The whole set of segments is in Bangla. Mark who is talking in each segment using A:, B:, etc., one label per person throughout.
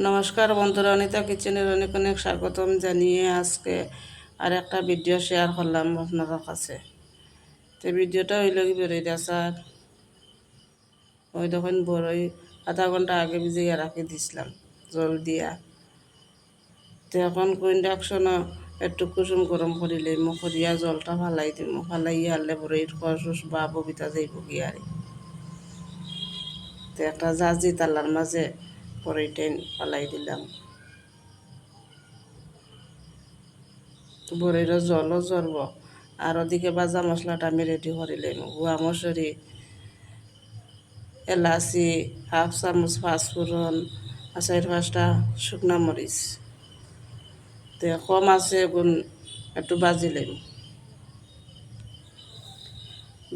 A: নমস্কার বন্ধুরা, অনিতা কিচেনের অনেক অনেক স্বাগতম জানিয়ে আজকে আর একটা ভিডিও শেয়ার করলাম আপনাদের কাছে। তো ভিডিওটা হইল কি বেরোই স্যার? ওই দেখুন, বড়ই আধা ঘণ্টা আগে ভিজিয়ে রাখি দিছিলাম, জল দিয়া। তো এখন ইন্ডাকশনও একটু কুসুম গরম করিলে মুখ দিয়া জলটা ফালাই দিম। ফালাই আনলে বড়ইর খস বা ববিতা যাইব কি আর তো একটা জাজি তালার মাঝে পরেটাই ফালাই দিলাম। বরেরও জলও জ্বরব আর ওদিকে বাজা মশলাটা আমি রেডি করিলাম গুয়া মশুরি এলাচি, হাফ চামচ পাঁচফোড়ন আর পাঁচটা, শুকনা মরিচ। তে কম আছে গুণ একটু বাজিলাম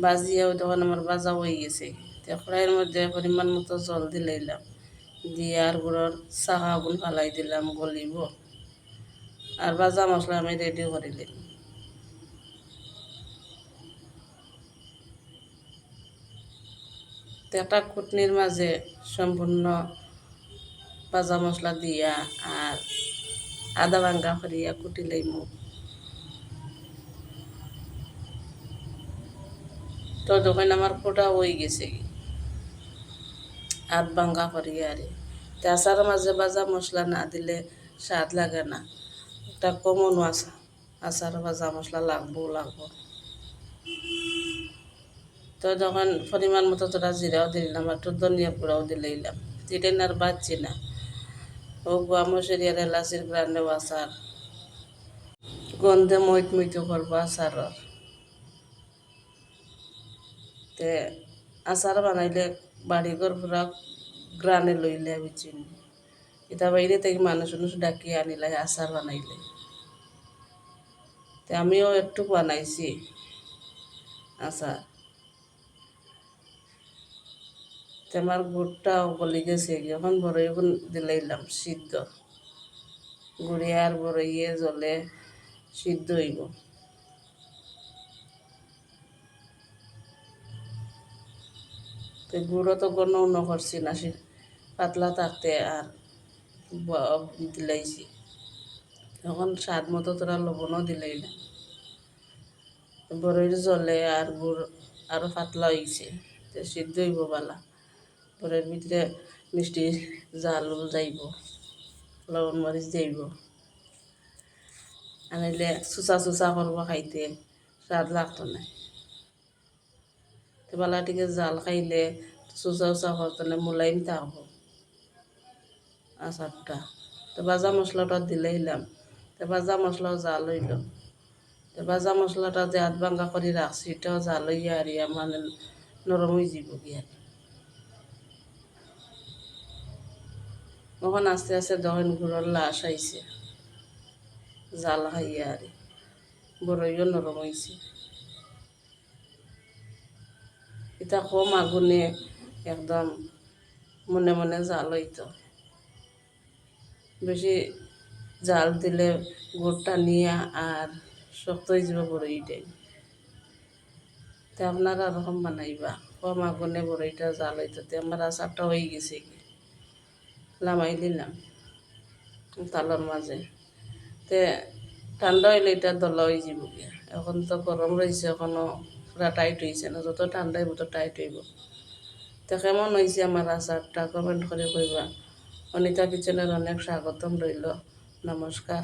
A: বাজিয়াও তখন আমার বাজা হয়ে গেছে। তে কড়াইয়ের মধ্যে পরিমাণ মতো জল দিলাইলাম দিয়ে আর গুঁড়োর আগুন ফালাই দিলাম, গলিব। আর ভাজা মশলা আমি রেডি করিলাম একটা কুটনির মাঝে সম্পূর্ণ ভাজা মশলা দিয়া আর আদা ভাঙ্গা করিয়া কুটিলাই মুখ তো তখন আমার কোটা হয়ে গেছে। আধ ভাঙ্গা করিয়া আরে। তে মাঝে ভাজা মশলা না দিলে স্বাদ লাগে না। একটা কমন আছে। আচার ভাজা মশলা লাগবো লাগবো। তো যখন পরিমাণ মতো তোরা জিরাও দিলাম, একটু ধনিয়া গুঁড়াও দিলাম যেটা আর বাচ্ছি না। ও গোয়া মশুরিয়ার এলাচির গ্রান্ডেও আচার। গন্ধে মইত মইতে করব আচারর। তে আচার বানাইলে বাড়িঘর পুরা গ্রানে লইলে বুঝছেন এটা বাইরে থেকে মানুষ মানুষ ডাকি আনিলে, আচার বানাইলে। তে আমিও একটু বানাইছি আচার। আমার গুড়টাও গলি গেছে এখন বড়ই দিলাইলাম, সিদ্ধ। গুড়িয়ে আর বড়ইয়ে জলে সিদ্ধ হইব। তো গুঁড়ো তো গণ্য করছি না, সে পাতলা থাকতে আর দিলাইছি। তখন স্বাদ মতো তোরা লবণও দিলাই না। বড়ির জলে আর গুড় আরও পাতলা হয়েছে তো সিদ্ধ হইব বালা। বড়ির ভিতরে মিষ্টি জাল যাইব, লবণ মরিচ যাইব। আনিলে চুচা চুচা করব খাইতে, স্বাদ লাগতো না। বালাটিকে জাল খাইলে চুচা উচা করতে মোলাইম থাকব আচারটা তো ভাজা মশলাটা দিলাইলাম তো ভাজা মশলাও জাল হইল। তো ভাজা মশলাটা যে আধ ভাঙ্গা করে রাখছি এটাও জাল হইয়া আর মানে নরম হয়ে যাব গিয়া। তখন আস্তে আস্তে দহন গুড়র লাশ আইছে জাল খাইয়া আর বড়ইও নরম হয়েছে এটা কম আগুনে একদম মনে মনে জাল হইতো। বেশি জাল দিলে গুড়টা নিয়ে আর শক্ত হয়ে যাব বড়ইটাই তো আপনারা ওরকম বানাইবা, কম আগুনে বড়ইটা জাল হইতো। আমার আচারটা হয়ে গেছে লামাই দিলাম তালর মাঝে। তে ঠান্ডা হইলে এটা দলা হয়ে যাব এখন তো গরম রয়েছে, এখনও পুরা টাইট হয়েছে না, যত ঠান্ডা হইব তত টাইট হইব তো কেমন হয়েছে আমার আচারটা কমেন্ট করে কইবা অনিতা কিচেনের অনেক স্বাগতম রইল নমস্কার